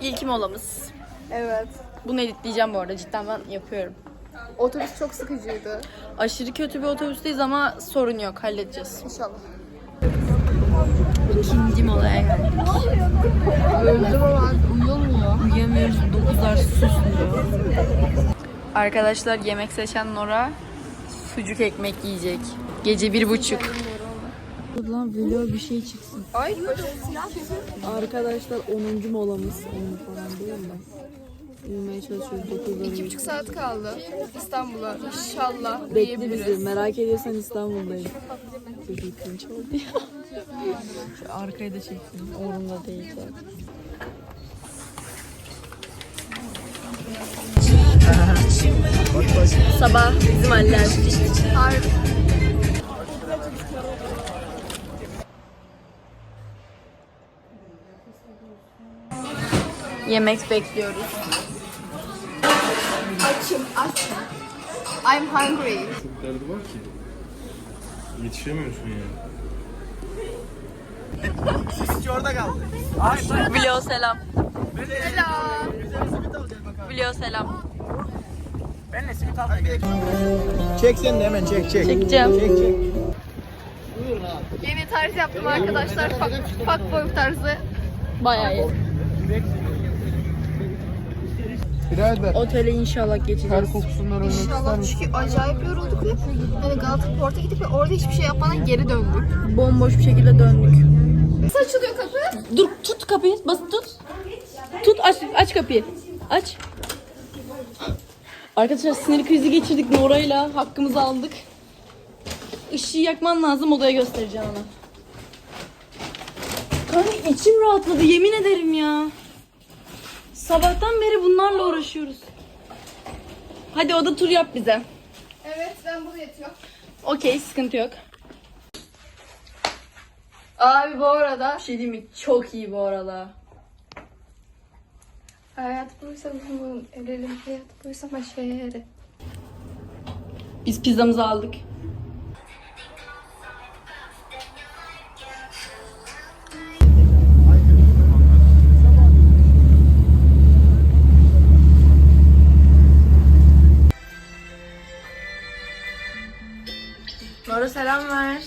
ilk molamız. Evet. Bunu editleyeceğim bu arada. Cidden ben yapıyorum. Otobüs çok sıkıcıydı. Aşırı kötü bir otobüsteyiz ama sorun yok. Halledeceğiz. İnşallah. İkinci molaya geldik. Öldüm ama uyumuyor. Uyuyamıyoruz. Dokuzlar susmuyor. Arkadaşlar yemek seçen Nora sucuk ekmek yiyecek. Gece bir buçuk. Lan vlog bir şey çıksın. Ay Arkadaşlar 10. molamız. 10 falan değil mi? Uyumaya çalışıyoruz. 9'da iki buçuk saat kaldı İstanbul'a. İnşallah Bekle bizi. Merak ediyorsan İstanbul'dayım. Çok cringe oldu ya. Şu arkayı da çeksin. Umurumda değil zaten. Sabah bizim haller. Harbi. Yemek bekliyoruz. Açım açım. I'm hungry. Çok derdi var ki. Yetişemiyorsun yani. Vlog selam. Hello. Vlog selam. Çek sen de hemen çek çek. Çekeceğim. Çek çek. Yeni tarz yaptım arkadaşlar. Fuck, fuck boy tarzı. Bayağı iyi. Birader. Otele inşallah Ter geçeceğiz. kokusundan ölmek ister İnşallah misin? çünkü acayip yorulduk ve yani Galata Port'a gidip ve orada hiçbir şey yapmadan geri döndük. Bomboş bir şekilde döndük. Nasıl açılıyor kapı? Dur tut kapıyı. Bas tut. Tut aç aç kapıyı. Aç. Arkadaşlar sinir krizi geçirdik Nora'yla. Hakkımızı aldık. Işığı yakman lazım odaya göstereceğim ona. Kanka içim rahatladı yemin ederim ya. Sabahtan beri bunlarla uğraşıyoruz. Hadi oda tur yap bize. Evet ben bunu yatıyorum. Okey sıkıntı yok. Abi bu arada Bir şey diyeyim mi? Çok iyi bu arada. hayat buysa bunun evlerim hayat buysa maşeri. Biz pizzamızı aldık. Nora selam ver.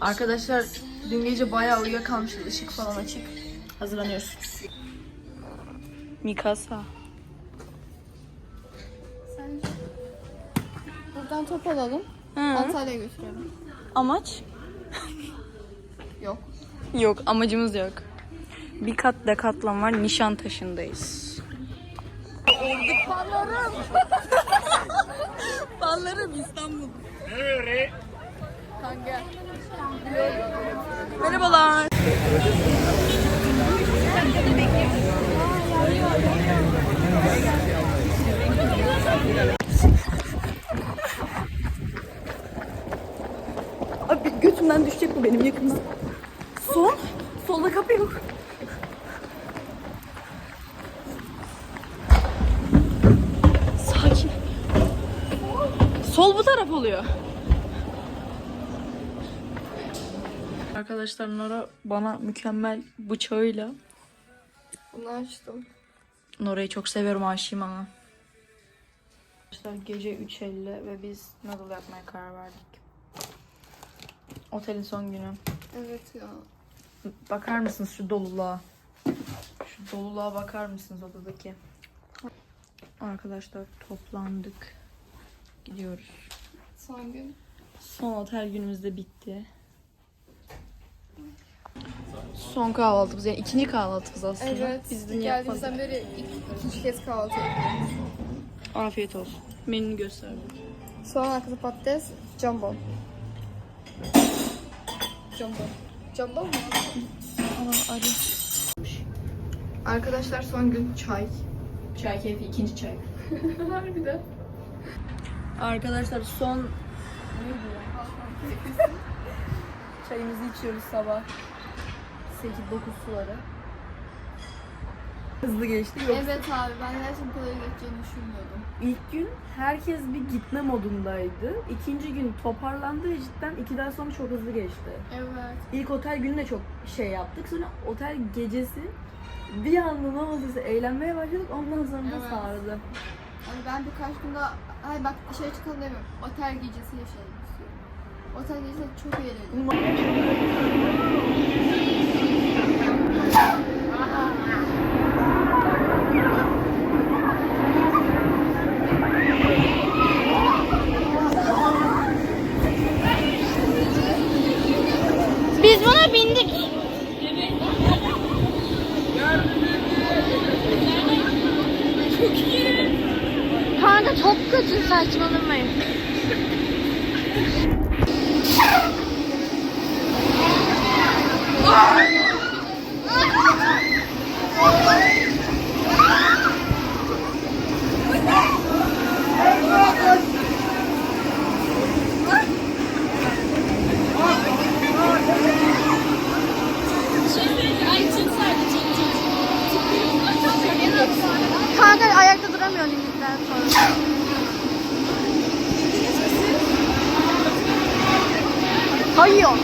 Arkadaşlar dün gece bayağı uyuyakalmışız. Işık falan açık. Hazırlanıyoruz. Mikasa. Sence? Buradan top alalım. Hı. Antalya'ya götürelim. Amaç? Yok. Yok amacımız yok. Bir kat dekatlan var Nişantaşı'ndayız. Ballarım. Ballarım İstanbul. Kanka. Merhabalar. Abi götümden düşecek bu benim yakında. Sol. Solda kapı yok. Sol bu taraf oluyor. Arkadaşlar Nora bana mükemmel bıçağıyla Bunu açtım. Nora'yı çok seviyorum aşığım ama. Arkadaşlar gece 3.50 ve biz noodle yapmaya karar verdik. Otelin son günü. Evet ya. Bakar mısınız şu doluluğa? Şu doluluğa bakar mısınız odadaki? Arkadaşlar toplandık. Gidiyoruz. Son gün. Son otel günümüz de bitti. Son kahvaltımız yani ikinci kahvaltımız aslında. Evet. Biz dün. Geldiğimizden beri ik- ikinci kez kahvaltı yapıyoruz. Afiyet olsun. Menünü gösterdik. Soğan akıtı patates, jambon. Jambon. Jambon mu? Aa, arı. Arkadaşlar son gün çay. Çay keyfi ikinci çay. Harbiden. Arkadaşlar son Çayımızı içiyoruz sabah. 8-9 suları. hızlı geçti. Yok. Evet abi ben gerçekten bu kadar geçeceğini düşünmüyordum. İlk gün herkes bir gitme modundaydı. İkinci gün toparlandı ve cidden ikiden sonra çok hızlı geçti. Evet. İlk otel günü de çok şey yaptık. Sonra otel gecesi bir anda ne olduysa eğlenmeye başladık. Ondan sonra da Evet. sardı. Yani ben birkaç gün daha, ay bak dışarı çıkalım demiyorum. Otel gecesi yaşayalım istiyorum. Otel gecesi çok eğlenceli. Biz buna bindik. Kanka çok kötü saçmalamayın. Kanka ayakta duramıyorum indikten sonra. Kayıyor.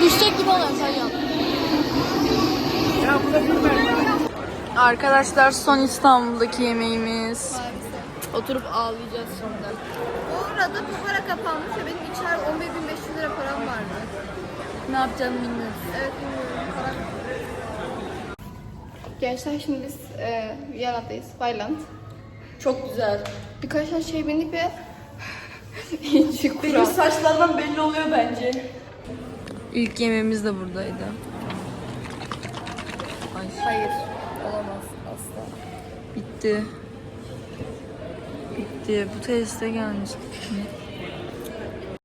Düşecek gibi oluyorum kayıyor. Arkadaşlar son İstanbul'daki yemeğimiz. Oturup ağlayacağız şimdi. Bu arada bu para kapanmış ve benim içeride 11.500 lira param vardı. Ne yapacağını bilmiyoruz. Evet bilmiyorum para. Gençler şimdi biz e, Viyana'dayız. Bayland. Çok güzel. Birkaç tane şey bindik ve İnci Benim kural. saçlardan belli oluyor bence. İlk yemeğimiz de buradaydı. Ay. Hayır. Olamaz asla. Bitti. Bitti. Bu teste gelmiştik.